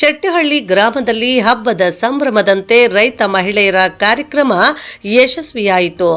ಶೆಟ್ಟಿಹಳ್ಳಿ ಗ್ರಾಮದಲ್ಲಿ ಹಬ್ಬದ ಸಂಭ್ರಮದಂತೆ ರೈತ ಮಹಿಳೆಯರ ಕಾರ್ಯಕ್ರಮ ಯಶಸ್ವಿಯಾಯಿತು.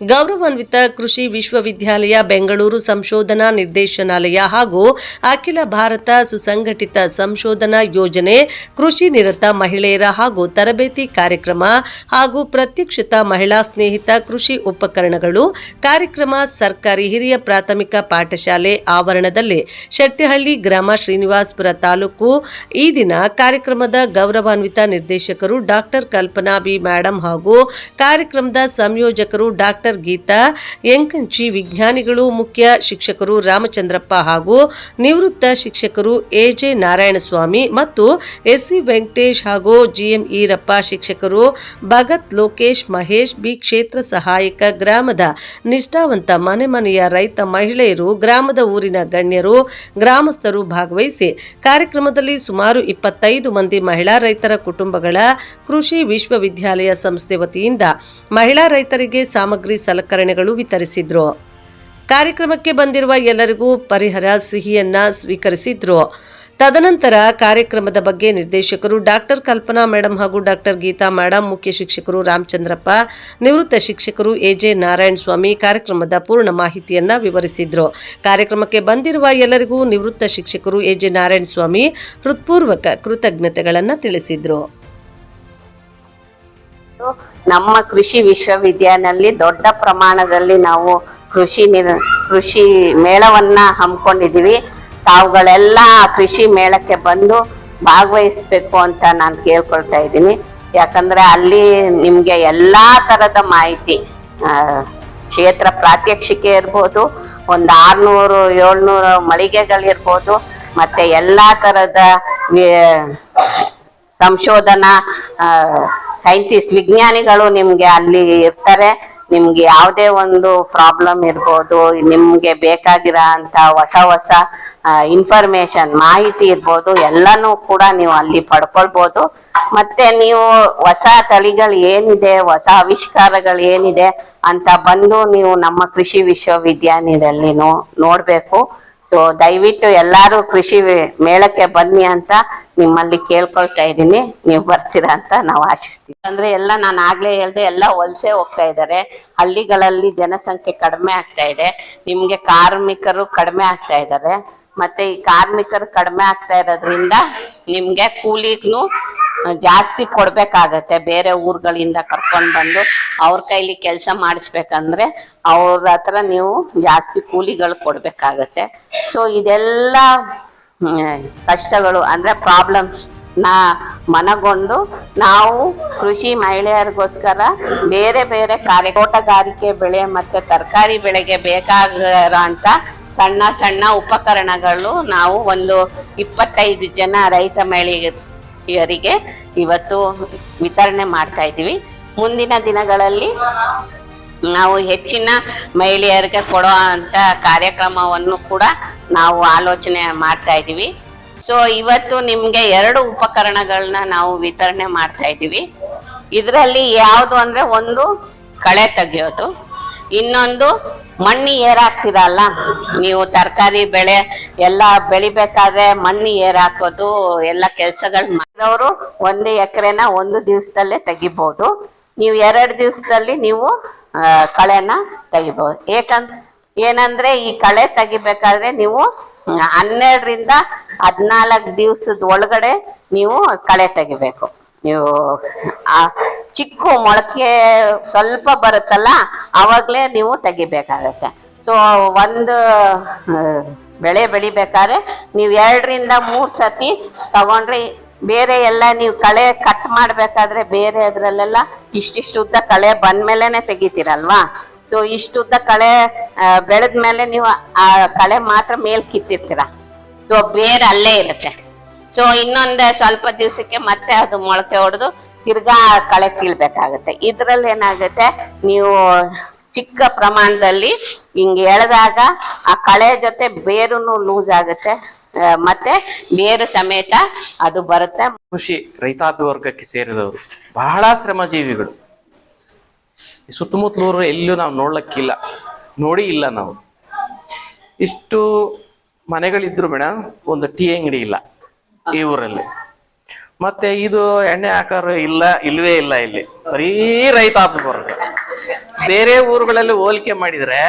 ಗೌರವಾನ್ವಿತ ಕೃಷಿ ವಿಶ್ವವಿದ್ಯಾಲಯ, ಬೆಂಗಳೂರು ಸಂಶೋಧನಾ ನಿರ್ದೇಶನಾಲಯ ಹಾಗೂ ಅಖಿಲ ಭಾರತ ಸುಸಂಘಟಿತ ಸಂಶೋಧನಾ ಯೋಜನೆ, ಕೃಷಿ ನಿರತ ಮಹಿಳೆಯರ ಹಾಗೂ ತರಬೇತಿ ಕಾರ್ಯಕ್ರಮ ಹಾಗೂ ಪ್ರತ್ಯಕ್ಷಿತ ಮಹಿಳಾ ಸ್ನೇಹಿತ ಕೃಷಿ ಉಪಕರಣಗಳು, ಕಾರ್ಯಕ್ರಮ ಸರ್ಕಾರಿ ಹಿರಿಯ ಪ್ರಾಥಮಿಕ ಪಾಠಶಾಲೆ ಆವರಣದಲ್ಲಿ ಶೆಟ್ಟಿಹಳ್ಳಿ ಗ್ರಾಮ ಶ್ರೀನಿವಾಸ್ಪುರ ತಾಲೂಕು. ಈ ದಿನ ಕಾರ್ಯಕ್ರಮದ ಗೌರವಾನ್ವಿತ ನಿರ್ದೇಶಕರು ಡಾಕ್ಟರ್ ಕಲ್ಪನಾ ಬಿ. ಮೇಡಂ ಹಾಗೂ ಕಾರ್ಯಕ್ರಮದ ಸಂಯೋಜಕರು ಡಾಕ್ಟರ್ ಗೀತಾ, ಎಂಕಂಚಿ ವಿಜ್ಞಾನಿಗಳು, ಮುಖ್ಯ ಶಿಕ್ಷಕರು ರಾಮಚಂದ್ರಪ್ಪ ಹಾಗೂ ನಿವೃತ್ತ ಶಿಕ್ಷಕರು ಎಜೆ ನಾರಾಯಣಸ್ವಾಮಿ ಮತ್ತು ಎಸ್ಸಿ ವೆಂಕಟೇಶ್ ಹಾಗೂ ಜಿಎಂ ಈರಪ್ಪ, ಶಿಕ್ಷಕರು ಭಗತ್ ಲೋಕೇಶ್ ಮಹೇಶ್, ಬಿ ಕ್ಷೇತ್ರ ಸಹಾಯಕ ಗ್ರಾಮದ ನಿಷ್ಠಾವಂತ ಮನೆ ಮನೆಯ ರೈತ ಮಹಿಳೆಯರು, ಗ್ರಾಮದ ಊರಿನ ಗಣ್ಯರು, ಗ್ರಾಮಸ್ಥರು ಭಾಗವಹಿಸಿ ಕಾರ್ಯಕ್ರಮದಲ್ಲಿ ಸುಮಾರು ಇಪ್ಪತ್ತೈದು ಮಂದಿ ಮಹಿಳಾ ರೈತರ ಕುಟುಂಬಗಳ ಕೃಷಿ ವಿಶ್ವವಿದ್ಯಾಲಯ ಸಂಸ್ಥೆ ವತಿಯಿಂದ ಮಹಿಳಾ ರೈತರಿಗೆ ಸಾಮಗ್ರಿ ಸಲಕರಣೆಗಳು ವಿತರಿಸಿದ್ರು. ಕಾರ್ಯಕ್ರಮಕ್ಕೆ ಬಂದಿರುವ ಎಲ್ಲರಿಗೂ ಪರಿಹಾರ ಸಿಹಿಯನ್ನ ಸ್ವೀಕರಿಸಿದ್ರು. ತದನಂತರ ಕಾರ್ಯಕ್ರಮದ ಬಗ್ಗೆ ನಿರ್ದೇಶಕರು ಡಾಕ್ಟರ್ ಕಲ್ಪನಾ ಮೇಡಂ ಹಾಗೂ ಡಾಕ್ಟರ್ ಗೀತಾ ಮೇಡಮ್ ಮುಖ್ಯ ಶಿಕ್ಷಕರು ರಾಮಚಂದ್ರಪ್ಪ, ನಿವೃತ್ತ ಶಿಕ್ಷಕರು ಎಜೆ ನಾರಾಯಣ ಸ್ವಾಮಿ ಕಾರ್ಯಕ್ರಮದ ಪೂರ್ಣ ಮಾಹಿತಿಯನ್ನು ವಿವರಿಸಿದ್ರು. ಕಾರ್ಯಕ್ರಮಕ್ಕೆ ಬಂದಿರುವ ಎಲ್ಲರಿಗೂ ನಿವೃತ್ತ ಶಿಕ್ಷಕರು ಎಜೆ ನಾರಾಯಣ ಸ್ವಾಮಿ ಹೃತ್ಪೂರ್ವಕ ಕೃತಜ್ಞತೆಗಳನ್ನು ತಿಳಿಸಿದ್ರು. ನಮ್ಮ ಕೃಷಿ ವಿಶ್ವವಿದ್ಯಾಲಯದಲ್ಲಿ ದೊಡ್ಡ ಪ್ರಮಾಣದಲ್ಲಿ ನಾವು ಕೃಷಿ ಕೃಷಿ ಮೇಳವನ್ನ ಹಮ್ಮಿಕೊಂಡಿದ್ದೀವಿ. ತಾವುಗಳೆಲ್ಲ ಕೃಷಿ ಮೇಳಕ್ಕೆ ಬಂದು ಭಾಗವಹಿಸ್ಬೇಕು ಅಂತ ನಾನು ಕೇಳ್ಕೊಳ್ತಾ ಇದ್ದೀನಿ. ಯಾಕಂದ್ರೆ ಅಲ್ಲಿ ನಿಮ್ಗೆ ಎಲ್ಲಾ ತರದ ಮಾಹಿತಿ ಕ್ಷೇತ್ರ ಪ್ರಾತ್ಯಕ್ಷಿಕೆ ಇರ್ಬೋದು, ಒಂದು ಆರ್ನೂರು, ಏಳ್ನೂರು ಮಳಿಗೆಗಳಿರ್ಬೋದು, ಮತ್ತೆ ಎಲ್ಲಾ ತರದ ಸಂಶೋಧನಾ ಸೈಂಟಿಸ್ಟ್ ವಿಜ್ಞಾನಿಗಳು ನಿಮ್ಗೆ ಅಲ್ಲಿ ಇರ್ತಾರೆ, ನಿಮ್ಗೆ ಯಾವುದೇ ಒಂದು ಪ್ರಾಬ್ಲಮ್ ಇರ್ಬೋದು, ನಿಮ್ಗೆ ಬೇಕಾಗಿರೋ ಅಂತ ಹೊಸ ಹೊಸ ಇನ್ಫಾರ್ಮೇಶನ್ ಮಾಹಿತಿ ಇರ್ಬೋದು, ಎಲ್ಲಾನು ಕೂಡ ನೀವು ಅಲ್ಲಿ ಪಡ್ಕೊಳ್ಬೋದು. ಮತ್ತೆ ನೀವು ಹೊಸ ತಳಿಗಳು ಏನಿದೆ, ಹೊಸ ಆವಿಷ್ಕಾರಗಳು ಏನಿದೆ ಅಂತ ಬಂದು ನೀವು ನಮ್ಮ ಕೃಷಿ ವಿಶ್ವವಿದ್ಯಾಲಯದಲ್ಲಿ ನೋ, ನೋಡ್ಬೇಕು. ಸೊ ದಯವಿಟ್ಟು ಎಲ್ಲಾರು ಕೃಷಿ ಮೇಳಕ್ಕೆ ಬನ್ನಿ ಅಂತ ನಿಮ್ಮಲ್ಲಿ ಕೇಳ್ಕೊಳ್ತಾ ಇದ್ದೀನಿ. ನೀವು ಬರ್ತೀರಾ ಅಂತ ನಾವು ಆಶಿಸ್ತೀವಿ. ಅಂದ್ರೆ ಎಲ್ಲ ನಾನು ಆಗ್ಲೇ ಹೇಳ್ದೆ, ಎಲ್ಲ ವಲಸೆ ಹೋಗ್ತಾ ಇದ್ದಾರೆ. ಹಳ್ಳಿಗಳಲ್ಲಿ ಜನಸಂಖ್ಯೆ ಕಡಿಮೆ ಆಗ್ತಾ ಇದೆ. ನಿಮ್ಗೆ ಕಾರ್ಮಿಕರು ಕಡಿಮೆ ಆಗ್ತಾ ಇದ್ದಾರೆ. ಮತ್ತೆ ಈ ಕಾರ್ಮಿಕರು ಕಡಿಮೆ ಆಗ್ತಾ ಇರೋದ್ರಿಂದ ನಿಮ್ಗೆ ಕೂಲಿಗ್ನು ಜಾಸ್ತಿ ಕೊಡ್ಬೇಕಾಗತ್ತೆ. ಬೇರೆ ಊರುಗಳಿಂದ ಕರ್ಕೊಂಡು ಬಂದು ಅವ್ರ ಕೈಲಿ ಕೆಲಸ ಮಾಡಿಸ್ಬೇಕಂದ್ರೆ ಅವ್ರ ಹತ್ರ ನೀವು ಜಾಸ್ತಿ ಕೂಲಿಗಳು ಕೊಡ್ಬೇಕಾಗತ್ತೆ. ಸೊ ಇದೆಲ್ಲ ಕಷ್ಟಗಳು ಅಂದರೆ ಪ್ರಾಬ್ಲಮ್ಸ್ ನಾ ಮನಗೊಂಡು ನಾವು ಕೃಷಿ ಮಹಿಳೆಯರಿಗೋಸ್ಕರ ಬೇರೆ ಬೇರೆ ಕಾರ್ಯ ತೋಟಗಾರಿಕೆ ಬೆಳೆ ಮತ್ತು ತರಕಾರಿ ಬೆಳೆಗೆ ಬೇಕಾಗಿರೋಂಥ ಸಣ್ಣ ಸಣ್ಣ ಉಪಕರಣಗಳು ನಾವು ಒಂದು ಇಪ್ಪತ್ತೈದು ಜನ ರೈತ ಮಹಿಳೆಯರಿಗೆ ಇವತ್ತು ವಿತರಣೆ ಮಾಡ್ತಾ ಇದ್ದೀವಿ. ಮುಂದಿನ ದಿನಗಳಲ್ಲಿ ನಾವು ಹೆಚ್ಚಿನ ಮಹಿಳೆಯರಿಗೆ ಕೊಡೋ ಅಂತ ಕಾರ್ಯಕ್ರಮವನ್ನು ಕೂಡ ನಾವು ಆಲೋಚನೆ ಮಾಡ್ತಾ ಇದ್ದೀವಿ. ಸೊ ಇವತ್ತು ನಿಮ್ಗೆ ಎರಡು ಉಪಕರಣಗಳನ್ನ ನಾವು ವಿತರಣೆ ಮಾಡ್ತಾ ಇದ್ದೀವಿ. ಇದರಲ್ಲಿ ಯಾವುದು ಅಂದ್ರೆ ಒಂದು ಕಳೆ ತೆಗೆಯೋದು, ಇನ್ನೊಂದು ಮಣ್ಣು ಏರಾಕ್ತಿರಲ್ಲ ನೀವು ತರಕಾರಿ ಬೆಳೆ ಎಲ್ಲ ಬೆಳಿಬೇಕಾದ್ರೆ ಮಣ್ಣು ಏರಾಕೋದು, ಎಲ್ಲ ಕೆಲಸಗಳು ಮಾಡಿದವರು ಒಂದು ಎಕರೆನ ಒಂದು ದಿವಸದಲ್ಲೇ ತೆಗಿಬಹುದು ನೀವು ಎರಡು ದಿವಸದಲ್ಲಿ ನೀವು ಕಳೆನ ತೆಗಿಬಹುದು ಏಕಂತ ಏನಂದ್ರೆ ಈ ಕಳೆ ತೆಗಿಬೇಕಾದ್ರೆ ನೀವು ಹನ್ನೆರಡರಿಂದ ಹದ್ನಾಲ್ಕು ದಿವಸದ ಒಳಗಡೆ ನೀವು ಕಳೆ ತೆಗಿಬೇಕು. ನೀವು, ಆ, ಚಿಕ್ಕ ಮೊಳಕೆ ಸ್ವಲ್ಪ ಬರುತ್ತಲ್ಲ, ಅವಾಗಲೇ ನೀವು ತೆಗಿಬೇಕಾಗತ್ತೆ. ಸೊ ಒಂದು ಬೆಳೆ ಬೆಳಿಬೇಕಾದ್ರೆ ನೀವು ಎರಡರಿಂದ ಮೂರು ಸತಿ ತಗೊಂಡ್ರೆ ಬೇರೆ ಎಲ್ಲ ನೀವು ಕಳೆ ಕಟ್ ಮಾಡ್ಬೇಕಾದ್ರೆ ಬೇರೆ ಅದ್ರಲ್ಲೆಲ್ಲ ಇಷ್ಟಿಷ್ಟು ಉದ್ದ ಕಳೆ ಬಂದ್ಮೇಲೆನೆ ತೆಗಿತೀರಲ್ವಾ? ಸೊ ಇಷ್ಟು ಉದ್ದ ಕಳೆ ಬೆಳೆದ್ಮೇಲೆ ನೀವು ಆ ಕಳೆ ಮಾತ್ರ ಮೇಲ್ ಕಿತ್ತಿರ್ತೀರ? ಸೊ ಬೇರೆ ಅಲ್ಲೇ ಇರುತ್ತೆ. ಸೊ ಇನ್ನೊಂದು ಸ್ವಲ್ಪ ದಿವಸಕ್ಕೆ ಮತ್ತೆ ಅದು ಮೊಳಕೆ ಹೊಡೆದು ತಿರ್ಗಾ ಕಳೆ ಕೀಳ್ಬೇಕಾಗತ್ತೆ. ಇದ್ರಲ್ಲಿ ಏನಾಗುತ್ತೆ, ನೀವು ಚಿಕ್ಕ ಪ್ರಮಾಣದಲ್ಲಿ ಹಿಂಗೆ ಎಳೆದಾಗ ಆ ಕಳೆ ಜೊತೆ ಬೇರುನು ಲೂಸ್ ಆಗುತ್ತೆ. ಮತ್ತೆ ಬೇರು ಸಮೇತ ಅದು ಬರುತ್ತೆ. ಕೃಷಿ ರೈತಾಪಿ ವರ್ಗಕ್ಕೆ ಸೇರಿದವರು. ಬಹಳ ಶ್ರಮಜೀವಿಗಳು. ಸುತ್ತಮುತ್ತಲೂರು ಎಲ್ಲೂ ನಾವು ನೋಡ್ಲಕ್ಕಿಲ್ಲ. ನೋಡಿ ಇಲ್ಲ ನಾವು. ಇಷ್ಟು ಮನೆಗಳಿದ್ರು ಮೇಡಮ್ ಒಂದು ಟೀ ಅಂಗಡಿ ಇಲ್ಲ ಈ ಊರಲ್ಲಿ. ಮತ್ತೆ ಇದು ಎಣ್ಣೆ ಹಾಕೋರು ಇಲ್ಲ, ಇಲ್ವೇ ಇಲ್ಲ ಇಲ್ಲಿ. ಬರೀ ರೈತಾಪಿ ವರ್ಗ. ಬೇರೆ ಊರುಗಳಲ್ಲಿ ಹೋಲಿಕೆ ಮಾಡಿದ್ರೆ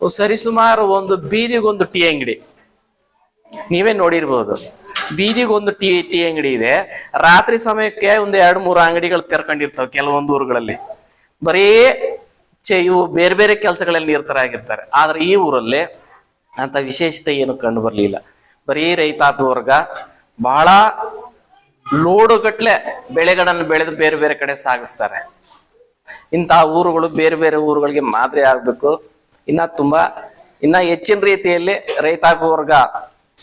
ಸರಿಸುಮಾರು ಒಂದು ಬೀದಿಗೊಂದು ಟೀ ಅಂಗಡಿ. ನೀವೇ ನೋಡಿರ್ಬೋದು. ಬೀದಿಗೊಂದು ಟೀ ಟೀ ಅಂಗಡಿ ಇದೆ. ರಾತ್ರಿ ಸಮಯಕ್ಕೆ ಒಂದು ಎರಡು, ಮೂರು ಅಂಗಡಿಗಳು ತೆರ್ಕೊಂಡಿರ್ತಾವೆ ಕೆಲವೊಂದು ಊರುಗಳಲ್ಲಿ. ಬರೀ ಚೆಯು ಬೇರೆ ಬೇರೆ ಕೆಲಸಗಳಲ್ಲಿ ನಿರತರಾಗಿರ್ತಾರೆ. ಆದ್ರೆ ಈ ಊರಲ್ಲಿ ಅಂತ ವಿಶೇಷತೆ ಏನು ಕಂಡು ಬರಲಿಲ್ಲ. ಬರೀ ರೈತಾಪಿ ವರ್ಗ, ಬಹಳ ಲೋಡುಗಟ್ಲೆ ಬೆಳೆಗಳನ್ನು ಬೆಳೆದು ಬೇರೆ ಬೇರೆ ಕಡೆ ಸಾಗಿಸ್ತಾರೆ. ಇಂತಹ ಊರುಗಳು ಬೇರೆ ಬೇರೆ ಊರುಗಳಿಗೆ ಮಾದರಿ ಆಗ್ಬೇಕು. ಇನ್ನ ತುಂಬಾ, ಇನ್ನ ಹೆಚ್ಚಿನ ರೀತಿಯಲ್ಲಿ ರೈತಾಪಿ ವರ್ಗ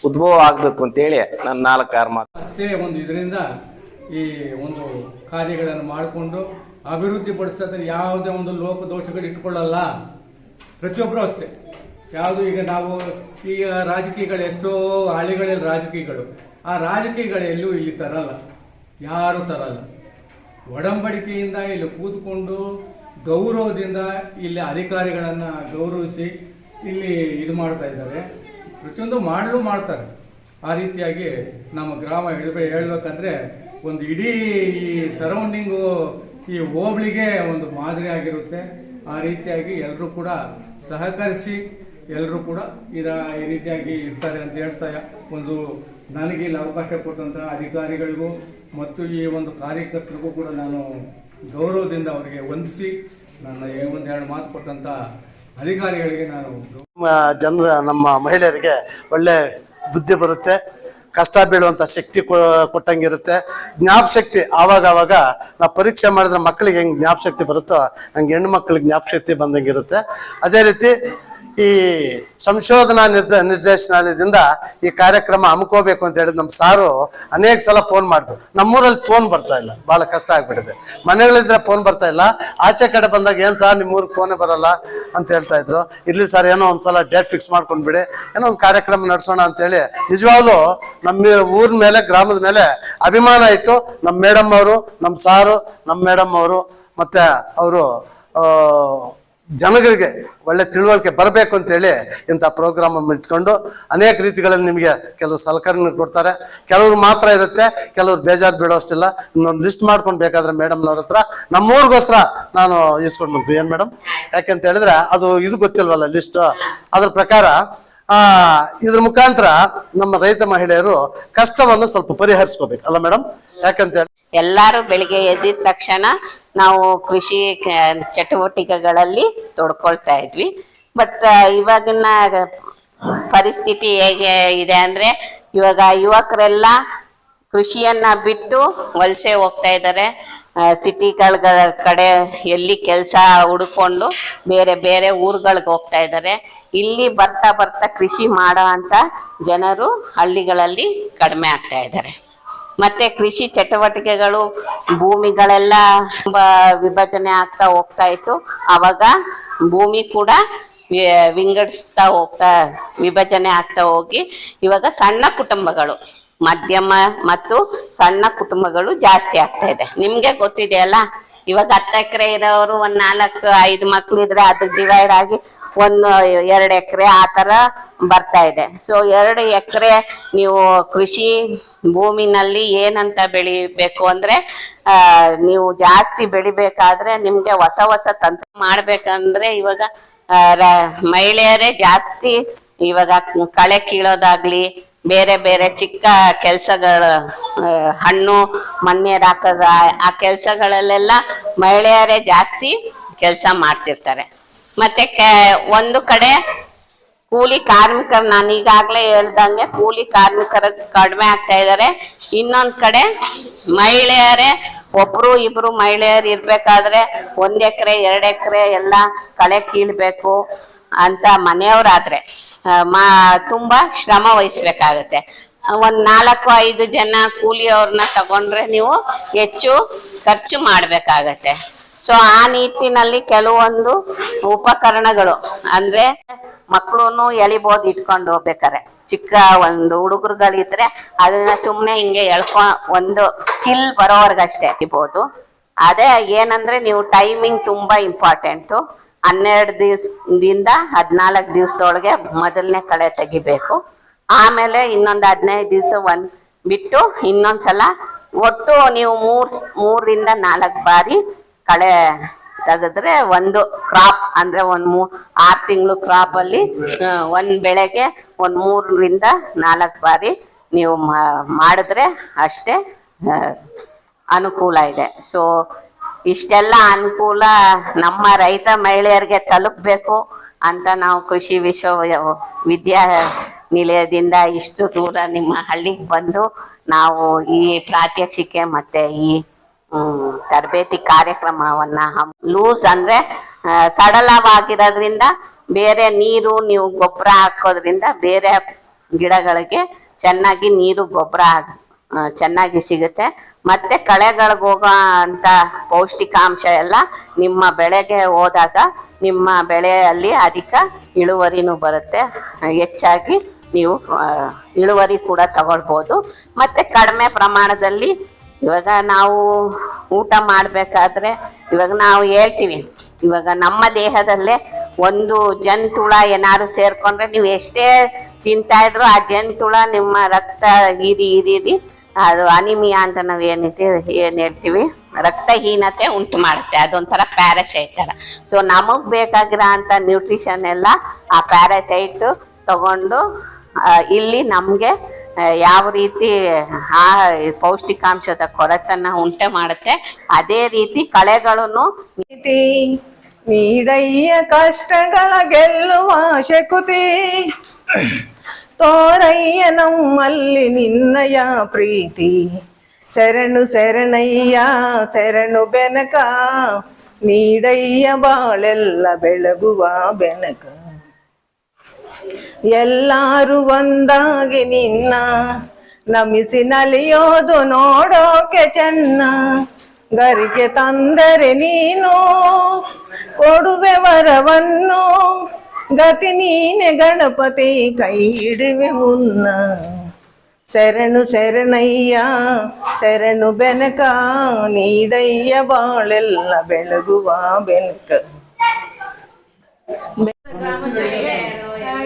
ಉದ್ಭವ ಆಗ್ಬೇಕು ಅಂತೇಳಿ ನನ್ನ ನಾಲ್ಕಾರು ಮಾತು. ಅಷ್ಟೇ ಒಂದು ಇದರಿಂದ ಈ ಒಂದು ಕಾರ್ಯಗಳನ್ನು ಮಾಡಿಕೊಂಡು ಅಭಿವೃದ್ಧಿ ಪಡಿಸ್ತದೆ ಯಾವುದೇ ಒಂದು ಲೋಪದೋಷಗಳು ಇಟ್ಕೊಳ್ಳಲ್ಲ. ಪ್ರತಿಯೊಬ್ಬರು ಅಷ್ಟೇ. ಯಾವುದು ಈಗ ನಾವು ಈಗ ರಾಜಕೀಯಗಳು ಎಷ್ಟೋ ಹಳ್ಳಿಗಳಲ್ಲಿ ರಾಜಕೀಯಗಳು. ಆ ರಾಜಕೀಯಗಳೆಲ್ಲೂ ಇಲ್ಲಿ ತರಲ್ಲ. ಯಾರು ತರಲ್ಲ. ಒಡಂಬಡಿಕೆಯಿಂದ ಇಲ್ಲಿ ಕೂತ್ಕೊಂಡು ಗೌರವದಿಂದ ಇಲ್ಲಿ ಅಧಿಕಾರಿಗಳನ್ನು ಗೌರವಿಸಿ ಇಲ್ಲಿ ಇದು ಮಾಡ್ತಾ ಇದ್ದಾರೆ. ಪ್ರತಿಯೊಂದು ಮಾಡಲು ಮಾಡ್ತಾರೆ. ಆ ರೀತಿಯಾಗಿ ನಮ್ಮ ಗ್ರಾಮ ಇಡಬೇ ಹೇಳ್ಬೇಕಂದ್ರೆ ಒಂದು ಇಡೀ ಈ ಸರೌಂಡಿಂಗು ಈ ಹೋಬಳಿಗೆ ಒಂದು ಮಾದರಿ ಆಗಿರುತ್ತೆ. ಆ ರೀತಿಯಾಗಿ ಎಲ್ಲರೂ ಕೂಡ ಸಹಕರಿಸಿ ಎಲ್ಲರೂ ಕೂಡ ಇದ ಈ ರೀತಿಯಾಗಿ ಇರ್ತಾರೆ ಅಂತ ಹೇಳ್ತಾ ಒಂದು ನನಗೆ ಇಲ್ಲಿ ಅವಕಾಶ ಕೊಟ್ಟಂತಹ ಅಧಿಕಾರಿಗಳಿಗೂ ಮತ್ತು ಈ ಒಂದು ಕಾರ್ಯಕರ್ತರಿಗೂ ಕೂಡ ನಾನು ಗೌರವದಿಂದ ಅವರಿಗೆ ವಂದಿಸಿ ನನ್ನ ಒಂದು ಎರಡು ಮಾತು ಕೊಟ್ಟಂತ ಅಧಿಕಾರಿಗಳಿಗೆ ನಾನು ಜನರ, ನಮ್ಮ ಮಹಿಳೆಯರಿಗೆ ಒಳ್ಳೆ ಬುದ್ಧಿ ಬರುತ್ತೆ, ಕಷ್ಟ ಬೀಳುವಂತ ಶಕ್ತಿ ಕೊಟ್ಟಂಗಿರುತ್ತೆ. ಜ್ಞಾಪಶಕ್ತಿ ಆವಾಗ ಆವಾಗ ನಾವು ಪರೀಕ್ಷೆ ಮಾಡಿದ್ರೆ ಮಕ್ಕಳಿಗೆ ಹೆಂಗೆ ಜ್ಞಾಪಶಕ್ತಿ ಬರುತ್ತೋ, ಹಂಗೆ ಹೆಣ್ಣು ಮಕ್ಕಳಿಗೆ ಜ್ಞಾಪಶಕ್ತಿ ಬಂದಂಗಿರುತ್ತೆ. ಅದೇ ರೀತಿ ಈ ಸಂಶೋಧನಾ ನಿರ್ದ, ನಿರ್ದೇಶನಾಲಯದಿಂದ ಈ ಕಾರ್ಯಕ್ರಮ ಹಮ್ಕೋಬೇಕು ಅಂತ ಹೇಳಿದ್ ನಮ್ಮ ಸಾರು ಅನೇಕ ಸಲ ಫೋನ್ ಮಾಡಿದ್ರು. ನಮ್ಮೂರಲ್ಲಿ ಫೋನ್ ಬರ್ತಾ ಇಲ್ಲ. ಭಾಳ ಕಷ್ಟ ಆಗ್ಬಿಟ್ಟಿದೆ. ಮನೆಗಳಿದ್ರೆ ಫೋನ್ ಬರ್ತಾ ಇಲ್ಲ. ಆಚೆ ಕಡೆ ಬಂದಾಗ ಏನು ಸರ್ ನಿಮ್ಮ ಊರಿಗೆ ಫೋನೇ ಬರಲ್ಲ ಅಂತ ಹೇಳ್ತಾ ಇದ್ರು. ಇರ್ಲಿ ಸರ್ ಏನೋ ಒಂದ್ಸಲ ಡೇಟ್ ಫಿಕ್ಸ್ ಮಾಡ್ಕೊಂಡ್ಬಿಡಿ ಏನೋ ಒಂದು ಕಾರ್ಯಕ್ರಮ ನಡೆಸೋಣ ಅಂತೇಳಿ ನಿಜವಾಗ್ಲೂ ನಮ್ಮ ಊರಿನ ಮೇಲೆ, ಗ್ರಾಮದ ಮೇಲೆ ಅಭಿಮಾನ ಇಟ್ಟು ನಮ್ಮ ಮೇಡಮ್ ಅವರು ನಮ್ಮ ಸಾರು ನಮ್ಮ ಮೇಡಮ್ ಅವರು, ಮತ್ತೆ ಅವರು ಜನಗಳಿಗೆ ಒಳ್ಳೆ ತಿಳುವಳಿಕೆ ಬರಬೇಕು ಅಂತೇಳಿ ಇಂಥ ಪ್ರೋಗ್ರಾಮ್ ಇಟ್ಕೊಂಡು ಅನೇಕ ರೀತಿಗಳಲ್ಲಿ ನಿಮಗೆ ಕೆಲವು ಸಲಕರಣೆ ಕೊಡ್ತಾರೆ. ಕೆಲವರು ಮಾತ್ರ ಇರುತ್ತೆ, ಕೆಲವರು ಬೇಜಾರು ಬೀಳೋಷ್ಟಿಲ್ಲ. ಇನ್ನೊಂದು ಲಿಸ್ಟ್ ಮಾಡ್ಕೊಂಡು ಬೇಕಾದ್ರೆ ಮೇಡಮ್ನವ್ರ ಹತ್ರ ನಮ್ಮೂರಿಗೋಸ್ಕರ ನಾನು ಇಸ್ಕೊಂಡು ಬಂದ್ವಿ ಏನು ಮೇಡಮ್ ಯಾಕೆಂತ ಹೇಳಿದ್ರೆ ಅದು ಇದು ಗೊತ್ತಿಲ್ವಲ್ಲ ಲಿಸ್ಟ್ ಅದ್ರ ಪ್ರಕಾರ, ಆ, ಇದ್ರ ಮುಖಾಂತರ ನಮ್ಮ ರೈತ ಮಹಿಳೆಯರು ಕಷ್ಟವನ್ನು ಸ್ವಲ್ಪ ಪರಿಹರಿಸ್ಕೋಬೇಕು. ಅಲ್ಲ ಮೇಡಮ್ ಯಾಕಂತ ಹೇಳಿ ಎಲ್ಲರೂ ಬೆಳಿಗ್ಗೆ ಎದ್ದಿದ ತಕ್ಷಣ ನಾವು ಕೃಷಿ ಚಟುವಟಿಕೆಗಳಲ್ಲಿ ತೊಡ್ಕೊಳ್ತಾ ಇದ್ವಿ. ಬಟ್ ಇವಾಗಿನ ಪರಿಸ್ಥಿತಿ ಹೇಗೆ ಇದೆ ಅಂದ್ರೆ, ಇವಾಗ ಯುವಕರೆಲ್ಲ ಕೃಷಿಯನ್ನ ಬಿಟ್ಟು ವಲಸೆ ಹೋಗ್ತಾ ಇದ್ದಾರೆ. ಸಿಟಿಗಳ ಕಡೆ ಎಲ್ಲಿ ಕೆಲಸ ಹುಡ್ಕೊಂಡು ಬೇರೆ ಬೇರೆ ಊರುಗಳಿಗೆ ಹೋಗ್ತಾ ಇದ್ದಾರೆ. ಇಲ್ಲಿ ಬರ್ತಾ ಬರ್ತಾ ಕೃಷಿ ಮಾಡೋ ಅಂತ ಜನರು ಹಳ್ಳಿಗಳಲ್ಲಿ ಕಡಿಮೆ ಆಗ್ತಾ ಇದ್ದಾರೆ. ಮತ್ತೆ ಕೃಷಿ ಚಟುವಟಿಕೆಗಳು ಭೂಮಿಗಳೆಲ್ಲ ತುಂಬಾ ವಿಭಜನೆ ಆಗ್ತಾ ಹೋಗ್ತಾ ಇತ್ತು. ಅವಾಗ ಭೂಮಿ ಕೂಡ ವಿಂಗಡಿಸ್ತಾ ಹೋಗ್ತಾ, ವಿಭಜನೆ ಆಗ್ತಾ ಹೋಗಿ. ಇವಾಗ ಸಣ್ಣ ಕುಟುಂಬಗಳು, ಮಧ್ಯಮ ಮತ್ತು ಸಣ್ಣ ಕುಟುಂಬಗಳು ಜಾಸ್ತಿ ಆಗ್ತಾ ಇದೆ. ನಿಮ್ಗೆ ಗೊತ್ತಿದೆಯಲ್ಲ, ಇವಾಗ ಹತ್ತು ಎಕರೆ ಇರೋರು ಒಂದ್ ನಾಲ್ಕು, ಐದು ಮಕ್ಳು ಇದ್ರೆ ಅದು ಡಿವೈಡ್ ಆಗಿ ಒಂದು ಎರಡು ಎಕರೆ ಆ ಥರ ಬರ್ತಾ ಇದೆ. ಸೊ ಎರಡು ಎಕರೆ ನೀವು ಕೃಷಿ ಭೂಮಿನಲ್ಲಿ ಏನಂತ ಬೆಳಿಬೇಕು ಅಂದ್ರೆ ನೀವು ಜಾಸ್ತಿ ಬೆಳಿಬೇಕಾದ್ರೆ ನಿಮಗೆ ಹೊಸ ಹೊಸ ತಂತ್ರ ಮಾಡಬೇಕಂದ್ರೆ ಇವಾಗ ಮಹಿಳೆಯರೇ ಜಾಸ್ತಿ ಇವಾಗ ಕಳೆ ಕೀಳೋದಾಗ್ಲಿ, ಬೇರೆ ಬೇರೆ ಚಿಕ್ಕ ಕೆಲಸಗಳು ಹಣ್ಣು ಮಣ್ಣೇರ್ ಹಾಕೋದ, ಆ ಕೆಲಸಗಳಲ್ಲೆಲ್ಲ ಮಹಿಳೆಯರೇ ಜಾಸ್ತಿ ಕೆಲಸ ಮಾಡ್ತಿರ್ತಾರೆ. ಮತ್ತೆ ಒಂದು ಕಡೆ ಕೂಲಿ ಕಾರ್ಮಿಕರು ನಾನು ಈಗಾಗಲೇ ಹೇಳ್ದಂಗೆ ಕೂಲಿ ಕಾರ್ಮಿಕರ ಕಡಿಮೆ ಆಗ್ತಾ ಇದ್ದಾರೆ ಇನ್ನೊಂದು ಕಡೆ ಮಹಿಳೆಯರೇ, ಒಬ್ರು ಇಬ್ರು ಮಹಿಳೆಯರು ಇರ್ಬೇಕಾದ್ರೆ ಒಂದ್ ಎಕರೆ, ಎರಡ್ ಎಕರೆ ಎಲ್ಲ ಕಳೆ ಕೀಳ್ಬೇಕು ಅಂತ ಮನೆಯವರಾದ್ರೆ ಮಾ, ತುಂಬಾ ಶ್ರಮ ವಹಿಸ್ಬೇಕಾಗತ್ತೆ. ಒಂದ್ ನಾಲ್ಕು, ಐದು ಜನ ಕೂಲಿಯವ್ರನ್ನ ತಗೊಂಡ್ರೆ ನೀವು ಹೆಚ್ಚು ಖರ್ಚು ಮಾಡ್ಬೇಕಾಗತ್ತೆ. ಸೊ ಆ ನಿಟ್ಟಿನಲ್ಲಿ ಕೆಲವೊಂದು ಉಪಕರಣಗಳು, ಅಂದ್ರೆ ಮಕ್ಕಳು ಎಳಿಬೋದು ಇಟ್ಕೊಂಡು ಹೋಗ್ಬೇಕಾರೆ. ಚಿಕ್ಕ ಒಂದು ಹುಡುಗರುಗಳಿದ್ರೆ ಅದನ್ನ ಸುಮ್ನೆ ಹಿಂಗೆ ಎಳ್ಕೊ, ಒಂದು ಸ್ಕಿಲ್ ಬರೋವರ್ಗಷ್ಟೇ ಇರ್ಬೋದು ಅದೇ ಏನಂದ್ರೆ ನೀವು ಟೈಮಿಂಗ್ ತುಂಬಾ ಇಂಪಾರ್ಟೆಂಟು ಹನ್ನೆರಡು ದಿವಸದಿಂದ ಹದಿನಾಲ್ಕು ದಿವಸದೊಳಗೆ ಮೊದಲನೇ ಕಳೆ ತೆಗಿಬೇಕು. ಆಮೇಲೆ ಇನ್ನೊಂದು ಹದಿನೈದು ದಿವಸ ಒಂದ್ ಬಿಟ್ಟು ಇನ್ನೊಂದ್ಸಲ ಒಟ್ಟು ನೀವು ಮೂರ್ ಮೂರಿಂದ ನಾಲ್ಕು ಬಾರಿ ಕಳೆ ತೆಗೆದ್ರೆ ಒಂದು ಕ್ರಾಪ್ ಅಂದ್ರೆ ಒಂದ್ ಮೂ, ಆರು ತಿಂಗಳು ಕ್ರಾಪ್ ಅಲ್ಲಿ ಒಂದ್ ಬೆಳೆಗೆ ಒಂದ್ ಮೂರರಿಂದ ನಾಲ್ಕು ಬಾರಿ ನೀವು ಮಾಡಿದ್ರೆ ಅಷ್ಟೇ ಅನುಕೂಲ ಇದೆ. ಸೊ ಇಷ್ಟೆಲ್ಲ ಅನುಕೂಲ ನಮ್ಮ ರೈತ ಮಹಿಳೆಯರಿಗೆ ತಲುಪಬೇಕು ಅಂತ ನಾವು ಕೃಷಿ ವಿಶ್ವ ವಿದ್ಯಾ ನಿಲಯದಿಂದ ಇಷ್ಟು ದೂರ ನಿಮ್ಮ ಹಳ್ಳಿಗೆ ಬಂದು ನಾವು ಈ ಪ್ರಾತ್ಯಕ್ಷಿಕೆ ಮತ್ತೆ ಈ ತರಬೇತಿ ಕಾರ್ಯಕ್ರಮವನ್ನ ಲೂಸ್ ಅಂದ್ರೆ ಸಡಲವಾಗಿರೋದ್ರಿಂದ ಬೇರೆ ನೀರು ನೀವು ಗೊಬ್ಬರ ಹಾಕೋದ್ರಿಂದ ಬೇರೆ ಗಿಡಗಳಿಗೆ ಚೆನ್ನಾಗಿ ನೀರು ಗೊಬ್ಬರ ಚೆನ್ನಾಗಿ ಸಿಗುತ್ತೆ. ಮತ್ತೆ ಕಳೆಗಳಿಗೆ ಹೋಗೋ ಅಂತ ಪೌಷ್ಟಿಕಾಂಶ ಎಲ್ಲ ನಿಮ್ಮ ಬೆಳೆಗೆ ಹೋದಾಗ ನಿಮ್ಮ ಬೆಳೆಯಲ್ಲಿ ಅಧಿಕ ಇಳುವರಿನೂ ಬರುತ್ತೆ. ಹೆಚ್ಚಾಗಿ ನೀವು ಇಳುವರಿ ಕೂಡ ತಗೊಳ್ಬೋದು. ಮತ್ತೆ ಕಡಿಮೆ ಪ್ರಮಾಣದಲ್ಲಿ ಇವಾಗ ನಾವು ಊಟ ಮಾಡಬೇಕಾದ್ರೆ ಇವಾಗ ನಾವು ಹೇಳ್ತೀವಿ, ಇವಾಗ ನಮ್ಮ ದೇಹದಲ್ಲೇ ಒಂದು ಜಂತುಳ ಏನಾದ್ರು ಸೇರ್ಕೊಂಡ್ರೆ ನೀವು ಎಷ್ಟೇ ತಿಂತಾ ಇದ್ರು ಆ ಜಂತುಳ ನಿಮ್ಮ ರಕ್ತ ಹೀರಿ ಹೀರಿ ಅದು ಅನಿಮಿಯಾ ಅಂತ ನಾವು ಏನೈತಿ ಏನ್ ಹೇಳ್ತೀವಿ, ರಕ್ತಹೀನತೆ ಉಂಟು ಮಾಡುತ್ತೆ. ಅದೊಂಥರ ಪ್ಯಾರಾಸೈಟ್ ತರ ಸೊ ನಮಗ್ ಬೇಕಾಗಿರೋ ಅಂತ ನ್ಯೂಟ್ರಿಷನ್ ಎಲ್ಲ ಆ ಪ್ಯಾರಾಸೈಟ್ ತಗೊಂಡು ಇಲ್ಲಿ ನಮ್ಗೆ ಯಾವ ರೀತಿ ಆ ಪೌಷ್ಟಿಕಾಂಶದ ಕೊರತನ್ನ ಉಂಟೆ ಮಾಡುತ್ತೆ, ಅದೇ ರೀತಿ ಕಳೆಗಳನ್ನು ನೀಡಯ್ಯ ಕಷ್ಟಗಳ ಗೆಲ್ಲುವ ಶಕುತಿ. ತೋರಯ್ಯ ನಮ್ಮಲ್ಲಿ ನಿನ್ನಯ ಪ್ರೀತಿ. ಶರಣು ಶರಣಯ್ಯ, ಶರಣು ಬೆನಕ. ನೀಡಯ್ಯ ಬಾಳೆಲ್ಲ ಬೆಳಗುವ ಬೆನಕ. ಎಲ್ಲಾರು ಒಂದಾಗಿ ನಿನ್ನ ನಮಿಸಿ ನಲಿಯೋದು ನೋಡೋಕೆ ಚೆನ್ನ. ಗರಿಗೆ ತಂದರೆ ನೀನು ಕೊಡುವೆ ವರವನ್ನು, ಗತಿ ನೀನೆ ಗಣಪತಿ ಕೈ ಹಿಡುವೆ ಮುನ್ನ. ಶರಣು ಶರಣಯ್ಯ, ಶರಣು ಬೆನಕ, ನೀಡಯ್ಯ ಬಾಳೆಲ್ಲ ಬೆಳಗುವ ಬೆನಕ.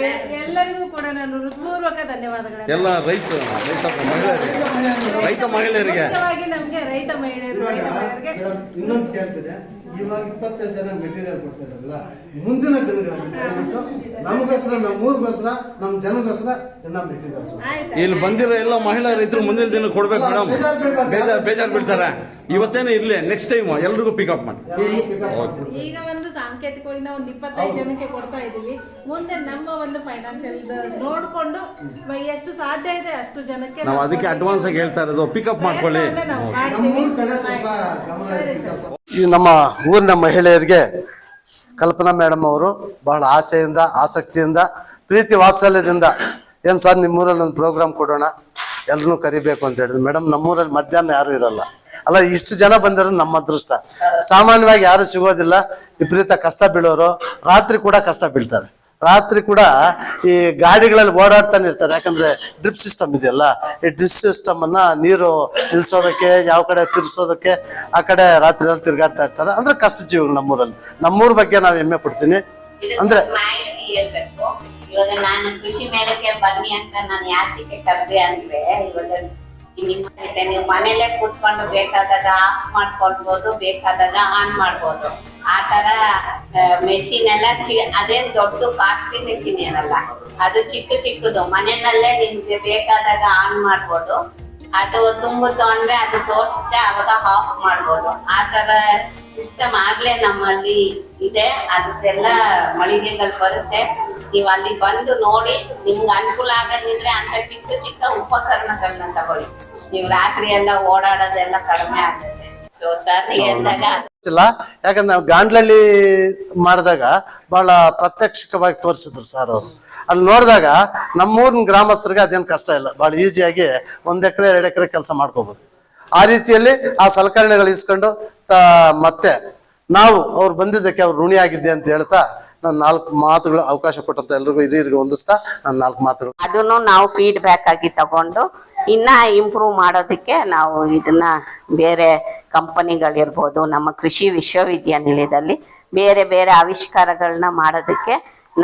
Yeah. ಎಲ್ಲರಿಗೂ ಕೂಡ ನಾನು ಹೃತ್ಪೂರ್ವಕ ಧನ್ಯವಾದಗಳನ್ನು ಎಲ್ಲ ರೈತ ರೈತ ಮಹಿಳೆಯರಿಗೆ ರೈತ ಮಹಿಳೆಯರಿಗೆ. ಮುಖ್ಯವಾಗಿ ನಮ್ಗೆ ರೈತ ಮಹಿಳೆಯರು ರೈತ ಮಹಿಳೆಯರಿಗೆ. ಇನ್ನೊಂದು ಕೇಳ್ತಿದೆ. ಇವಾಗ ಇಪ್ಪತ್ತೈದು ಜನ ಮೆಟೀರಿಯಲ್ ಕೊಡ್ತಿದಾರಲ್ಲ ಮುಂದಿನ ದಿನಗಳಲ್ಲಿ ದಯವಿಟ್ಟು ನಮಗೋಸ್ಕರ ನಮ್ಮ ಊರಿಗೋಸ್ಕರ ನಮ್ಮ ಜನಗೋಸ್ಕರ ಇನ್ನ ಮೆಟೀರಿಯಲ್ಸ್ ಇಲ್ಲಿ ಬಂದಿರೋ ಎಲ್ಲ ಮಹಿಳಾ ರೈತರು ಮುಂದಿನ ದಿನ ಕೊಡ್ಬೇಕು ಮೇಡಮ್. ಬೇಜಾರ್. ಬೇಜಾರ್ ಬೇಜಾರ್ ಬೀಳ್ತಾರೆ ಇವತ್ತೇನೆ ಇರ್ಲಿ ನೆಕ್ಸ್ಟ್ ಟೈಮ್ ಎಲ್ರಿಗೂ ಪಿಕಪ್ ಮಾಡಿ. ಈಗ ಒಂದು ಸಾಂಕೇತಿಕವಾಗಿ ನಾವು ಒಂದು ಇಪ್ಪತ್ತೈದು ಜನಕ್ಕೆ ಕೊಡ್ತಾ ಇದೀವಿ. ಮುಂದೆ ನಮ್ಮ ಒಂದು ಫೈನಾನ್ಷಿಯಲ್ ನೋಡ್ಕೊಂಡು ಎಷ್ಟು ಸಾಧ್ಯ ಇದೆ ಅಷ್ಟು ಜನಕ್ಕೆ ನಾವು ಅದಕ್ಕೆ ಅಡ್ವಾನ್ಸ್ ಆಗಿ ಹೇಳ್ತಾ ಇರೋದು ಪಿಕಪ್ ಮಾಡ್ಕೊಳ್ಳಿ. ಈ ನಮ್ಮ ಊರಿನ ಮಹಿಳೆಯರಿಗೆ ಕಲ್ಪನಾ ಮೇಡಮ್ ಅವರು ಬಹಳ ಆಸೆಯಿಂದ ಆಸಕ್ತಿಯಿಂದ ಪ್ರೀತಿ ವಾತ್ಸಲ್ಯದಿಂದ ಏನ್ ಸರ್ ನಿಮ್ಮೂರಲ್ಲಿ ಒಂದು ಪ್ರೋಗ್ರಾಮ್ ಕೊಡೋಣ ಎಲ್ಲರೂ ಕರಿಬೇಕು ಅಂತ ಹೇಳಿದ್ರು. ಮೇಡಮ್ ನಮ್ಮೂರಲ್ಲಿ ಮಧ್ಯಾಹ್ನ ಯಾರು ಇರಲ್ಲ. ಅಲ್ಲ ಇಷ್ಟು ಜನ ಬಂದಿರೋ ನಮ್ಮ ಅದೃಷ್ಟ. ಸಾಮಾನ್ಯವಾಗಿ ಯಾರು ಸಿಗೋದಿಲ್ಲ. ವಿಪರೀತ ಕಷ್ಟ ಬೀಳೋರು ರಾತ್ರಿ ಕೂಡ ಕಷ್ಟ ಬೀಳ್ತಾರೆ. ರಾತ್ರಿ ಕೂಡ ಈ ಗಾಡಿಗಳಲ್ಲಿ ಓಡಾಡ್ತಾನೆ ಇರ್ತಾರೆ. ಯಾಕಂದ್ರೆ ಡ್ರಿಪ್ ಸಿಸ್ಟಮ್ ಇದೆಯಲ್ಲ ಈ ಡ್ರಿಪ್ ಸಿಸ್ಟಮ್ ಅನ್ನ ನೀರು ನಿಲ್ಸೋದಕ್ಕೆ ಯಾವ ಕಡೆ ತಿರ್ಸೋದಕ್ಕೆ ಆ ಕಡೆ ರಾತ್ರಿ ತಿರುಗಾಡ್ತಾ ತಿರ್ಗಾಡ್ತಾ ಇರ್ತಾರೆ. ಅಂದ್ರೆ ಕಷ್ಟ ಜೀವಿಗಳು ನಮ್ಮೂರಲ್ಲಿ. ನಮ್ಮೂರ ಬಗ್ಗೆ ನಾವು ಹೆಮ್ಮೆ ಪಡ್ತೀನಿ. ಅಂದ್ರೆ ಇವಾಗ ನಾನು ಕೃಷಿ ಮೇಳಕ್ಕೆ ಬನ್ನಿ ಅಂತ ನಾನು ಯಾಕೆ ಕರೆದೆ ಅಂದ್ರೆ ಇವಾಗ ಈ ನಿಮ್ಮ ಜೊತೆ ನೀವು ಮನೇಲೆ ಕೂತ್ಕೊಂಡು ಬೇಕಾದಾಗ ಆಫ್ ಮಾಡ್ಕೊಳ್ಬೋದು, ಬೇಕಾದಾಗ ಆನ್ ಮಾಡ್ಬೋದು. ಆ ತರ ಮೆಷಿನ್ ಎಲ್ಲ ಚಿ ಅದೇನ್ ದೊಡ್ಡ ಕಾಸ್ಟ್ಲಿ ಮೆಷಿನ್ ಏನಲ್ಲ. ಅದು ಚಿಕ್ಕ ಚಿಕ್ಕದು. ಮನೆಯಲ್ಲೇ ನಿಮ್ಗೆ ಬೇಕಾದಾಗ ಆನ್ ಮಾಡ್ಬೋದು. ಅದು ತುಂಬಿತು ಅಂದ್ರೆ ಅದು ತೋರಿಸುತ್ತೆ, ಅವಾಗ ಆಫ್ ಮಾಡ್ಬೋದು. ಆ ತರ ಸಿಸ್ಟಮ್ ಆಗ್ಲೇ ನಮ್ಮಲ್ಲಿ ಇದೆ. ಅದಕ್ಕೆಲ್ಲ ಮಳಿಗೆಗಳು ಬರುತ್ತೆ. ನೀವು ಅಲ್ಲಿ ಬಂದು ನೋಡಿ, ನಿಮ್ಗೆ ಅನುಕೂಲ ಆಗಂಗಿದ್ರೆ ಅಂತ ಚಿಕ್ಕ ಚಿಕ್ಕ ಉಪಕರಣಗಳನ್ನ ತಗೊಳ್ಳಿ. ನೀವು ರಾತ್ರಿ ಎಲ್ಲ ಓಡಾಡೋದೆಲ್ಲ ಕಡಿಮೆ ಆಗುತ್ತೆ. ಸೊ ಸರ್ ಎಂದಾಗ ಗೊತ್ತಿಲ್ಲ. ಯಾಕಂದ್ರೆ ನಾವು ಗಾಂಡ್ಲಲ್ಲಿ ಮಾಡಿದಾಗ ಬಹಳ ಪ್ರತ್ಯಕ್ಷವಾಗಿ ತೋರಿಸಿದ್ರು ಸರ್ ಅವರು. ಅಲ್ಲಿ ನೋಡಿದಾಗ ನಮ್ಮೂರಿನ ಗ್ರಾಮಸ್ಥರಿಗೆ ಅದೇನು ಕಷ್ಟ ಇಲ್ಲ. ಬಹಳ ಈಸಿಯಾಗಿ ಒಂದ್ ಎಕರೆ ಎರಡು ಎಕರೆ ಕೆಲಸ ಮಾಡ್ಕೋಬಹುದು ಆ ರೀತಿಯಲ್ಲಿ ಆ ಸಲಕರಣೆಗಳು ಇಸ್ಕೊಂಡು ತ- ಮತ್ತೆ ನಾವು ಅವ್ರು ಬಂದಿದ್ದಕ್ಕೆ ಅವ್ರು ಋಣಿಯಾಗಿದ್ದೆ ಅಂತ ಹೇಳ್ತಾ ನಾನು ನಾಲ್ಕು ಮಾತುಗಳು ಅವಕಾಶ ಕೊಟ್ಟಂತ ಎಲ್ರಿಗೂ ಹಿರಿಯರಿಗೆ ಹೊಂದಿಸ್ತಾ ನಾನು ನಾಲ್ಕು ಮಾತುಗಳು ಅದನ್ನು ನಾವು ಫೀಡ್ಬ್ಯಾಕ್ ಆಗಿ ತಗೊಂಡು ಇನ್ನ ಇಂಪ್ರೂವ್ ಮಾಡೋದಕ್ಕೆ ನಾವು ಇದನ್ನ ಬೇರೆ ಕಂಪನಿಗಳಿರ್ಬೋದು ನಮ್ಮ ಕೃಷಿ ವಿಶ್ವವಿದ್ಯಾನಿಲಯದಲ್ಲಿ ಬೇರೆ ಬೇರೆ ಆವಿಷ್ಕಾರಗಳನ್ನ ಮಾಡೋದಕ್ಕೆ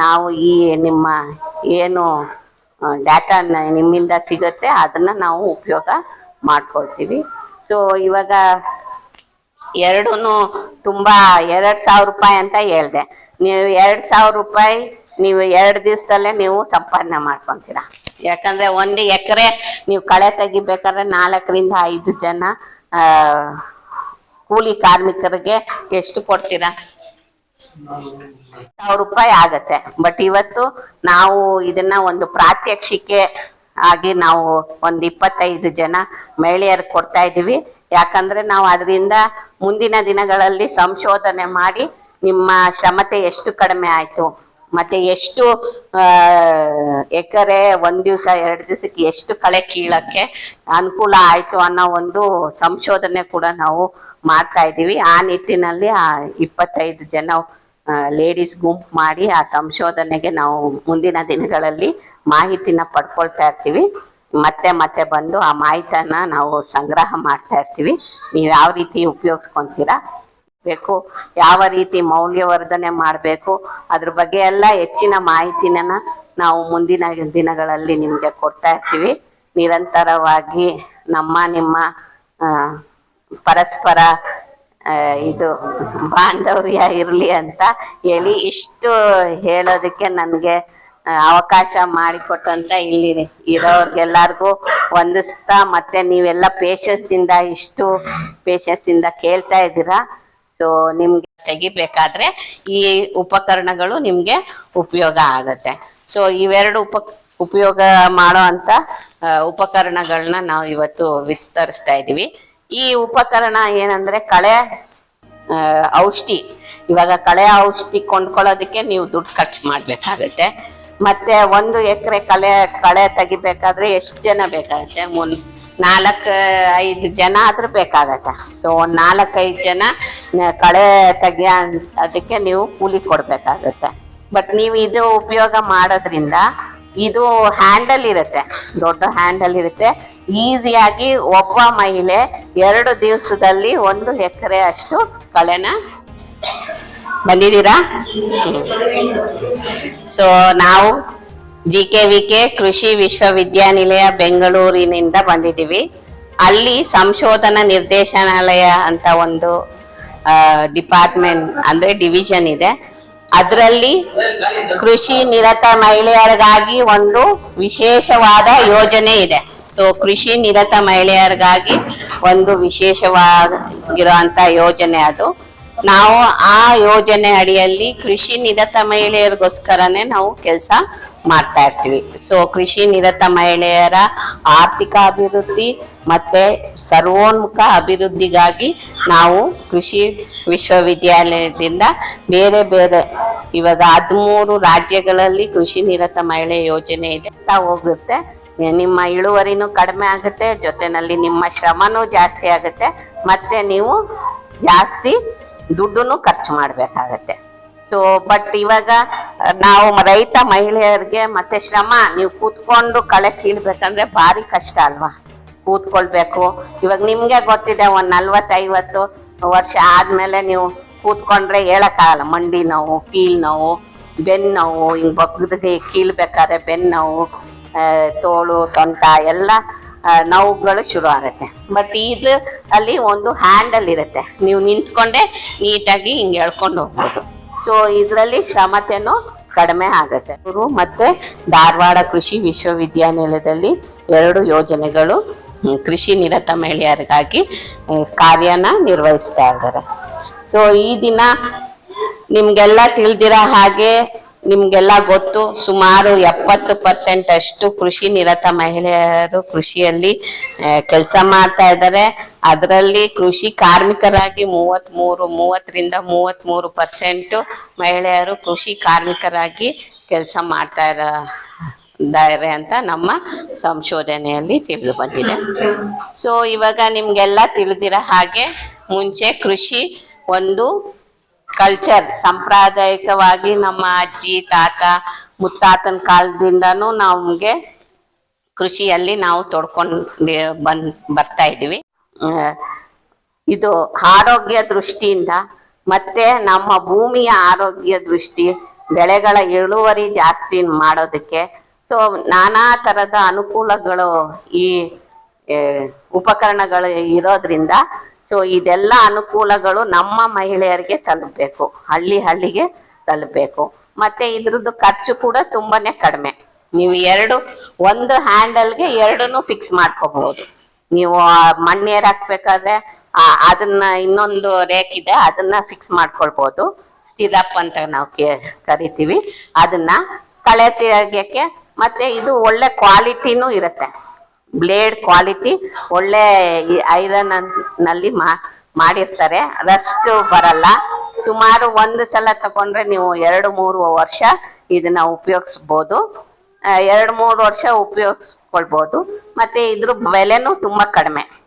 ನಾವು ಈ ನಿಮ್ಮ ಏನು ಡಾಟಾ ನಿಮ್ಮಿಂದ ಸಿಗುತ್ತೆ, ಅದನ್ನ ನಾವು ಉಪಯೋಗ ಮಾಡ್ಕೊಳ್ತೀವಿ. ಸೊ ಇವಾಗ ಎರಡೂ ತುಂಬಾ ಎರಡ್ ಸಾವಿರ ರೂಪಾಯಿ ಅಂತ ಹೇಳ್ದೆ. ನೀವು ಎರಡ್ ಸಾವಿರ ರೂಪಾಯಿ ನೀವು ಎರಡು ದಿವಸದಲ್ಲೇ ನೀವು ಸಂಪಾದನೆ ಮಾಡ್ಕೊಂತೀರಾ. ಯಾಕಂದ್ರೆ ಒಂದು ಎಕರೆ ನೀವು ಕಳೆ ತೆಗಿಬೇಕಾದ್ರೆ ನಾಲ್ಕರಿಂದ ಐದು ಜನ ಕೂಲಿ ಕಾರ್ಮಿಕರಿಗೆ ಎಷ್ಟು ಕೊಡ್ತೀರಾ? ಸಾವಿರ ರೂಪಾಯಿ ಆಗತ್ತೆ. ಬಟ್ ಇವತ್ತು ನಾವು ಇದನ್ನ ಒಂದು ಪ್ರಾತ್ಯಕ್ಷಿಕೆ ಆಗಿ ನಾವು ಒಂದ್ ಇಪ್ಪತ್ತೈದು ಜನ ಮಹಿಳೆಯರಿಗೆ ಕೊಡ್ತಾ ಇದೀವಿ ಯಾಕಂದ್ರೆ ನಾವು ಅದರಿಂದ ಮುಂದಿನ ದಿನಗಳಲ್ಲಿ ಸಂಶೋಧನೆ ಮಾಡಿ ನಿಮ್ಮ ಶ್ರಮತೆ ಎಷ್ಟು ಕಡಿಮೆ ಆಯ್ತು. ಮತ್ತೆ ಎಷ್ಟು ಎಕರೆ, ಒಂದ್ ದಿವಸ, ಎರಡು ದಿವಸಕ್ಕೆ ಎಷ್ಟು ಕಳೆ ಕೀಳಕ್ಕೆ ಅನುಕೂಲ ಆಯ್ತು ಅನ್ನೋ ಒಂದು ಸಂಶೋಧನೆ ಕೂಡ ನಾವು ಮಾಡ್ತಾ ಇದ್ದೀವಿ. ಆ ನಿಟ್ಟಿನಲ್ಲಿ ಆ ಇಪ್ಪತ್ತೈದು ಜನ ಲೇಡೀಸ್ ಗುಂಪು ಮಾಡಿ ಆ ಸಂಶೋಧನೆಗೆ ನಾವು ಮುಂದಿನ ದಿನಗಳಲ್ಲಿ ಮಾಹಿತಿನ ಪಡ್ಕೊಳ್ತಾ ಇರ್ತೀವಿ. ಮತ್ತೆ ಮತ್ತೆ ಬಂದು ಆ ಮಾಹಿತಿಯನ್ನ ನಾವು ಸಂಗ್ರಹ ಮಾಡ್ತಾ ಇರ್ತೀವಿ. ನೀವು ಯಾವ ರೀತಿ ಉಪಯೋಗಿಸ್ಕೊಂತೀರಾ? ಬೇಕು ಯಾವ ರೀತಿ ಮೌಲ್ಯವರ್ಧನೆ ಮಾಡಬೇಕು, ಅದ್ರ ಬಗ್ಗೆ ಎಲ್ಲ ಹೆಚ್ಚಿನ ಮಾಹಿತಿನ ನಾವು ಮುಂದಿನ ದಿನಗಳಲ್ಲಿ ನಿಮಗೆ ಕೊಡ್ತಾ ಇರ್ತೀವಿ. ನಿರಂತರವಾಗಿ ನಮ್ಮ, ನಿಮ್ಮ ಪರಸ್ಪರ ಇದು ಬಾಂಧವ್ಯ ಇರಲಿ ಅಂತ ಹೇಳಿ ಇಷ್ಟು ಹೇಳೋದಕ್ಕೆ ನನಗೆ ಅವಕಾಶ ಮಾಡಿಕೊಟ್ಟಂತ ಇಲ್ಲಿ ಇರೋರ್ಗೆಲ್ಲರಿಗೂ ವಂದಿಸ್ತಾ ಮತ್ತೆ ನೀವೆಲ್ಲ ಪೇಷನ್ಸ್ ಇಂದ ಇಷ್ಟು ಪೇಷನ್ಸ್ ಇಂದ ಕೇಳ್ತಾ ಇದ್ದೀರಾ. ಸೊ ನಿಮ್ಗೆ ತೆಗಿಬೇಕಾದ್ರೆ ಈ ಉಪಕರಣಗಳು ನಿಮ್ಗೆ ಉಪಯೋಗ ಆಗತ್ತೆ. ಸೊ ಇವೆರಡು ಉಪ, ಉಪಯೋಗ ಮಾಡೋ ಅಂತ ಉಪಕರಣಗಳನ್ನ ನಾವು ಇವತ್ತು ವಿಸ್ತರಿಸ್ತಾ ಇದೀವಿ. ಈ ಉಪಕರಣ ಏನಂದ್ರೆ ಕಳೆ ಔಷಧಿ ಇವಾಗ ಕಳೆ ಔಷಧಿ ಕೊಂಡ್ಕೊಳ್ಳೋದಕ್ಕೆ ನೀವು ದುಡ್ಡು ಖರ್ಚು ಮಾಡ್ಬೇಕಾಗತ್ತೆ. ಮತ್ತೆ ಒಂದು ಎಕರೆ ಕಳೆ ಕಳೆ ತೆಗಿಬೇಕಾದ್ರೆ ಎಷ್ಟು ಜನ ಬೇಕಾಗುತ್ತೆ? ಮುನ್ ನಾಲ್ಕು ಐದು ಜನ ಆದ್ರೂ ಬೇಕಾಗತ್ತೆ. ಸೊ ಒಂದು ನಾಲ್ಕೈದು ಜನ ಕಳೆ ತೆಗಿಯ ಅದಕ್ಕೆ ನೀವು ಕೂಲಿ ಕೊಡ್ಬೇಕಾಗತ್ತೆ. ಬಟ್ ನೀವು ಇದು ಉಪಯೋಗ ಮಾಡೋದ್ರಿಂದ ಇದು ಹ್ಯಾಂಡಲ್ ಇರುತ್ತೆ. ದೊಡ್ಡ ಹ್ಯಾಂಡಲ್ ಇರುತ್ತೆ. ಈಸಿಯಾಗಿ ಒಬ್ಬ ಮಹಿಳೆ ಎರಡು ದಿವಸದಲ್ಲಿ ಒಂದು ಎಕರೆ ಅಷ್ಟು ಕಳೆನ ಬಂದಿದ್ದೀರಾ? ಸೊ ನಾವು ಜಿ ಕೆ ವಿ ಕೆ ಕೃಷಿ ವಿಶ್ವವಿದ್ಯಾನಿಲಯ ಬೆಂಗಳೂರಿನಿಂದ ಬಂದಿದ್ದೀವಿ. ಅಲ್ಲಿ ಸಂಶೋಧನಾ ನಿರ್ದೇಶನಾಲಯ ಅಂತ ಒಂದು ಡಿಪಾರ್ಟ್ಮೆಂಟ್, ಅಂದ್ರೆ ಡಿವಿಷನ್ ಇದೆ. ಅದರಲ್ಲಿ ಕೃಷಿ ನಿರತ ಮಹಿಳೆಯರಿಗಾಗಿ ಒಂದು ವಿಶೇಷವಾದ ಯೋಜನೆ ಇದೆ. ಸೊ ಕೃಷಿ ನಿರತ ಮಹಿಳೆಯರಿಗಾಗಿ ಒಂದು ವಿಶೇಷವಾಗಿರುವಂತ ಯೋಜನೆ ಅದು. ನಾವು ಆ ಯೋಜನೆ ಅಡಿಯಲ್ಲಿ ಕೃಷಿ ನಿರತ ಮಹಿಳೆಯರಿಗೋಸ್ಕರನೇ ನಾವು ಕೆಲಸ ಮಾಡ್ತಾ ಇರ್ತೀವಿ. ಸೊ ಕೃಷಿ ನಿರತ ಮಹಿಳೆಯರ ಆರ್ಥಿಕ ಅಭಿವೃದ್ಧಿ ಮತ್ತೆ ಸರ್ವೋನ್ಮುಖ ಅಭಿವೃದ್ಧಿಗಾಗಿ ನಾವು ಕೃಷಿ ವಿಶ್ವವಿದ್ಯಾಲಯದಿಂದ ಬೇರೆ ಬೇರೆ ಇವಾಗ ಹದಿಮೂರು ರಾಜ್ಯಗಳಲ್ಲಿ ಕೃಷಿ ನಿರತ ಮಹಿಳೆ ಯೋಜನೆ ಇದೆ ಹೋಗುತ್ತೆ. ನಿಮ್ಮ ಇಳುವರಿನೂ ಕಡಿಮೆ ಆಗುತ್ತೆ, ಜೊತೆನಲ್ಲಿ ನಿಮ್ಮ ಶ್ರಮನೂ ಜಾಸ್ತಿ ಆಗುತ್ತೆ, ಮತ್ತೆ ನೀವು ಜಾಸ್ತಿ ದುಡ್ಡನ್ನು ಖರ್ಚು ಮಾಡ್ಬೇಕಾಗತ್ತೆ. ಸೊ ಬಟ್ ಇವಾಗ ನಾವು ರೈತ ಮಹಿಳೆಯರಿಗೆ ಮತ್ತೆ ಶ್ರಮ, ನೀವು ಕೂತ್ಕೊಂಡು ಕಳೆ ಕೀಳ್ಬೇಕಂದ್ರೆ ಭಾರಿ ಕಷ್ಟ ಅಲ್ವಾ? ಕೂತ್ಕೊಳ್ಬೇಕು. ಇವಾಗ ನಿಮ್ಗೆ ಗೊತ್ತಿದೆ, ಒಂದ್ ನಲ್ವತ್ತೈವತ್ತು ವರ್ಷ ಆದ್ಮೇಲೆ ನೀವು ಕೂತ್ಕೊಂಡ್ರೆ ಹೇಳಕ್ಕಾಗಲ್ಲ. ಮಂಡಿ ನೋವು ಕೀಲ್ ನೋವು ಬೆನ್ನು ನೋವು, ಹಿಂಗ್ ಬಗ್ಗದಿಗೆ ಕೀಳ್ಬೇಕಾದ್ರೆ ಬೆನ್ನು ನೋವು ತೋಳು, ಸೊಂಟ ಎಲ್ಲ ನೋವುಗಳು ಶುರು ಆಗುತ್ತೆ. ಬಟ್ ಇದು ಅಲ್ಲಿ ಒಂದು ಹ್ಯಾಂಡಲ್ ಇರುತ್ತೆ. ನೀವು ನಿಂತ್ಕೊಂಡೆ ನೀಟಾಗಿ ಹಿಂಗೆ ಎಳ್ಕೊಂಡು ಹೋಗ್ಬೋದು. ಸೊ ಇದರಲ್ಲಿ ಶ್ರಮತೆನೂ ಕಡಿಮೆ ಆಗುತ್ತೆ. ಮತ್ತೆ ಧಾರವಾಡ ಕೃಷಿ ವಿಶ್ವವಿದ್ಯಾನಿಲಯದಲ್ಲಿ ಎರಡು ಯೋಜನೆಗಳು ಕೃಷಿ ನಿರತ ಮಹಿಳೆಯರಿಗಾಗಿ ಕಾರ್ಯನ ನಿರ್ವಹಿಸ್ತಾ ಇದ್ದಾರೆ. ಸೊ ಈ ದಿನ ನಿಮ್ಗೆಲ್ಲ ತಿಳಿದಿರೋ ಹಾಗೆ ನಿಮ್ಗೆಲ್ಲ ಗೊತ್ತು, ಸುಮಾರು ಎಪ್ಪತ್ತು ಪರ್ಸೆಂಟ್ ಅಷ್ಟು ಕೃಷಿ ನಿರತ ಮಹಿಳೆಯರು ಕೃಷಿಯಲ್ಲಿ ಕೆಲಸ ಮಾಡ್ತಾ ಇದ್ದಾರೆ. ಅದರಲ್ಲಿ ಕೃಷಿ ಕಾರ್ಮಿಕರಾಗಿ ಮೂವತ್ತ್ ಮೂರು ಮೂವತ್ತರಿಂದ ಮೂವತ್ತ್ ಮೂರು ಪರ್ಸೆಂಟ್ ಮಹಿಳೆಯರು ಕೃಷಿ ಕಾರ್ಮಿಕರಾಗಿ ಕೆಲಸ ಮಾಡ್ತಾ ಇದ್ದಾರೆ ಅಂತ ನಮ್ಮ ಸಂಶೋಧನೆಯಲ್ಲಿ ತಿಳಿದು ಬಂದಿದೆ. ಸೊ ಇವಾಗ ನಿಮ್ಗೆಲ್ಲ ತಿಳಿದಿರೋ ಹಾಗೆ ಮುಂಚೆ ಕೃಷಿ ಒಂದು ಕಲ್ಚರ್ ಸಾಂಪ್ರದಾಯಿಕವಾಗಿ ನಮ್ಮ ಅಜ್ಜಿ, ತಾತ, ಮುತ್ತಾತನ ಕಾಲದಿಂದನೂ ನಮ್ಗೆ ಕೃಷಿಯಲ್ಲಿ ನಾವು ತೊಡ್ಕೊಂಡು ಬಂದ್ ಬರ್ತಾ ಇದೀವಿ ಇದು ಆರೋಗ್ಯ ದೃಷ್ಟಿಯಿಂದ ಮತ್ತೆ ನಮ್ಮ ಭೂಮಿಯ ಆರೋಗ್ಯ ದೃಷ್ಟಿ, ಬೆಳೆಗಳ ಇಳುವರಿ ಜಾಸ್ತಿ ಮಾಡೋದಕ್ಕೆ. ಸೊ ನಾನಾ ತರದ ಅನುಕೂಲಗಳು ಈ ಉಪಕರಣಗಳು ಇರೋದ್ರಿಂದ ಸೊ ಇದೆಲ್ಲ ಅನುಕೂಲಗಳು ನಮ್ಮ ಮಹಿಳೆಯರಿಗೆ ತಲುಪಬೇಕು. ಹಳ್ಳಿ ಹಳ್ಳಿಗೆ ತಲುಪಬೇಕು. ಮತ್ತೆ ಇದ್ರದ್ದು ಖರ್ಚು ಕೂಡ ತುಂಬಾನೇ ಕಡಿಮೆ. ನೀವು ಎರಡು, ಒಂದು ಹ್ಯಾಂಡಲ್ಗೆ ಎರಡನ್ನು ಫಿಕ್ಸ್ ಮಾಡ್ಕೋಬಹುದು ನೀವು ಮಣ್ಣೇರ್ ಹಾಕ್ಬೇಕಾದ್ರೆ ಅದನ್ನ ಇನ್ನೊಂದು ರೇಕ್ ಇದೆ, ಅದನ್ನ ಫಿಕ್ಸ್ ಮಾಡ್ಕೊಳ್ಬಹುದು ಅಪ್ ಅಂತ ನಾವು ಕರಿತೀವಿ. ಅದನ್ನ ಕಳೆ ತೆಗೆಯಕ್ಕೆ, ಮತ್ತೆ ಇದು ಒಳ್ಳೆ ಕ್ವಾಲಿಟಿನೂ ಇರುತ್ತೆ. ಬ್ಲೇಡ್ ಕ್ವಾಲಿಟಿ ಒಳ್ಳೆ ಐರನ್ನಲ್ಲಿ ಮಾಡಿರ್ತಾರೆ. ರಸ್ಟ್ ಬರಲ್ಲ. ಸುಮಾರು ಒಂದು ಸಲ ತಗೊಂಡ್ರೆ ನೀವು ಎರಡು ಮೂರು ವರ್ಷ ಇದನ್ನ ಉಪಯೋಗಿಸ್ಬೋದು. ಎರಡು ಮೂರು ವರ್ಷ ಉಪಯೋಗಿಸ್ಕೊಳ್ಬೋದು. ಮತ್ತೆ ಇದ್ರ ಬೆಲೆನೂ ತುಂಬಾ ಕಡಿಮೆ.